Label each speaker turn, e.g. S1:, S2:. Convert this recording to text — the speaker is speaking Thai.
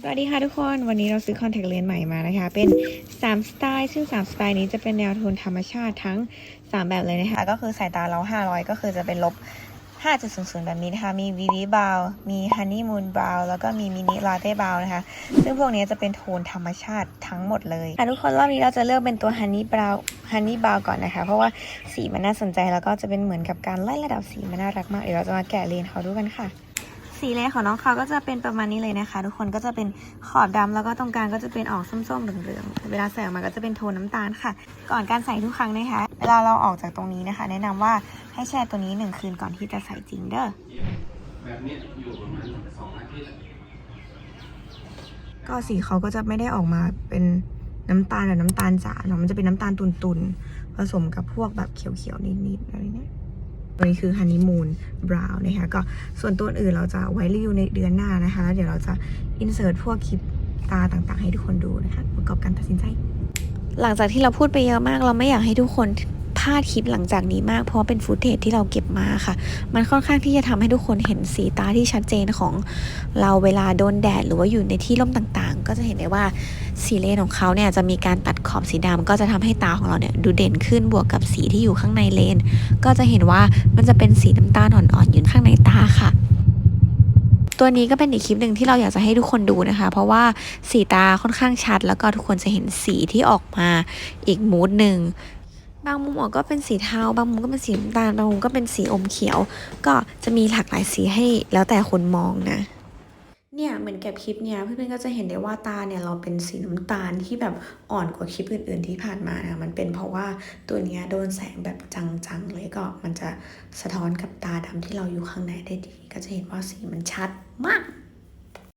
S1: สวัสดีค่ะทุกคนวันนี้เราซื้อคอนแทคเลนส์ใหม่มานะคะ เป็น 3 สไตล์ ซึ่ง 3 สไตล์นี้จะเป็นแนวโทนธรรมชาติทั้ง 3 แบบเลยนะคะ ก็คือสายตาเรา 500 ก็คือจะเป็นลบ 5.00 แบบนี้นะคะ มี VV Brow มี Honey Moon Brow แล้วก็มี Mini Latte Brow นะคะ ซึ่งพวกนี้จะเป็นโทนธรรมชาติทั้งหมดเลยอะทุกคนรอบนี้เราจะเลือกเป็นตัว Honey Brow Honey Brow ก่อนนะคะ เพราะว่าสีมันน่าสนใจแล้วก็จะเป็นเหมือนกับการไล่ระดับสีมันน่ารักมากเดี๋ยวเราจะมาแกะเลนส์เขาดูกันค่ะ สีเลนของน้องเขาก็จะเป็นประมาณนี้เลยนะคะ ทุกคนก็จะเป็นขอบดำแล้วก็ตรงกลางก็จะเป็นออกส้มๆเหลืองๆเวลาใส่ออกมาก็จะเป็นโทนน้ำตาลค่ะ ก่อนการใส่ทุกครั้งนะคะ เวลาเราออกจากตรงนี้นะคะ แนะนำว่าให้แช่ตัวนี้หนึ่งคืนก่อนที่จะใส่จริงเด้อ
S2: แบบนี้อยู่ประมาณสองอาทิตย์
S1: ก็สีเขาก็จะไม่ได้ออกมาเป็นน้ำตาลแบบน้ำตาลจ๋าเนาะมันจะเป็นน้ำตาลตุนๆผสมกับพวกแบบเขียวๆนิดๆอะไรเนี้ย ตัวนี้คือฮันนีมูนบราวน์นะคะก็ส่วนตัวอื่นเราจะไว้รีวิวในเดือนหน้านะคะแล้วเดี๋ยวเราจะอินเสิร์ตพวกคลิปตาต่างๆ ให้ทุกคนดูนะคะประกอบการตัดสินใจ หลังจากที่เราพูดไปเยอะมาก เราไม่อยากให้ทุกคนพลาดคลิปหลังจากนี้มากเพราะเป็นฟุตเทจที่เราเก็บมาค่ะ มันค่อนข้างที่จะทำให้ทุกคนเห็นสีตาที่ชัดเจนของเราเวลาโดนแดดหรือว่าอยู่ในที่ร่มต่างๆ ก็จะเห็นได้ว่า สีเลนของเขาเนี่ยจะมีการตัดขอบสีดำก็จะทำให้ตาของเราเนี่ยดูเด่นขึ้นบวกกับสีที่อยู่ข้างในเลน ก็จะเห็นว่ามันจะเป็นสีน้ำตาลอ่อนๆอยู่ข้างในตาค่ะตัวนี้ก็เป็นอีกคลิปหนึ่งที่เราอยากจะให้ทุกคนดูนะคะ เพราะว่าสีตาค่อนข้างชัด แล้วก็ทุกคนจะเห็นสีที่ออกมาอีกมูดหนึ่งบางมุมออกก็เป็นสีเทา บางมุมก็เป็นสีน้ำตาลบางมุมก็เป็นสีอมเขียว ก็จะมีหลากหลายสีให้แล้วแต่คนมองนะ เหมือนกับคลิปเนี่ยเพื่อนๆก็จะเห็นได้ว่าตาเนี่ยเราเป็นสีน้ำตาลที่แบบอ่อนกว่าคลิปอื่น ๆที่ผ่านมานะมันเป็นเพราะว่าตัวเนี้ยโดนแสงแบบจังๆเลยก็มันจะสะท้อนกับตาดำที่เราอยู่ข้างในได้ดี ก็จะเห็นว่าสีมันชัดมาก